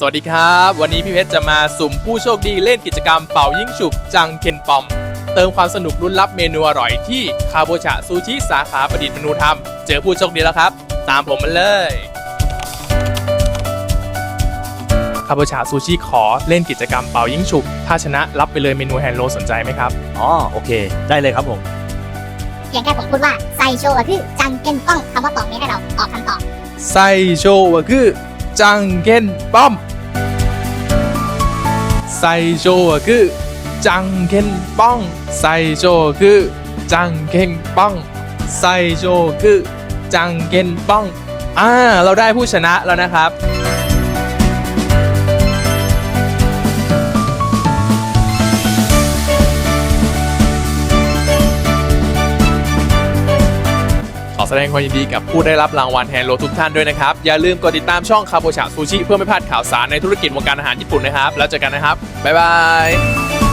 สวัสดีครับ วันนี้พี่เพชรจะมาสุ่มผู้โชคดีเล่นกิจกรรมเป่ายิงฉุบจังเคนปอม เติมความสนุกลุ้นรับเมนูอร่อยที่คาโบชะซูชิสาขาประดิษฐ์มนูธรรม เจอผู้โชคดีแล้วครับ ตามผมมาเลยคาโบชะซูชิขอเล่นกิจกรรมเป่ายิงฉุบถ้าชนะรับไปเลยเมนูแฮนด์โลสนใจไหมครับ อ๋อโอเค ได้เลยครับผมเพียงแค่ผมพูดว่าไซโชวะคือจังเก้นป้องคำว่าป้องนี้ให้เราออกคำตอบไซโชวะคือ จังเก้นป้อมไซโชคือจังเก้นป้องไซโชคือจังเก้นป้องไซโชคือจังเก้นป้องอ่าเราได้ผู้ชนะแล้วนะครับ แสดงความยินดีกับผู้ได้รับรางวัลแฮนโลทุกท่านด้วยนะครับ อย่าลืมกดติดตามช่องคาโบชาซูชิเพื่อไม่พลาดข่าวสารในธุรกิจวงการอาหารญี่ปุ่นนะครับ แล้วเจอกันนะครับ บ๊ายบาย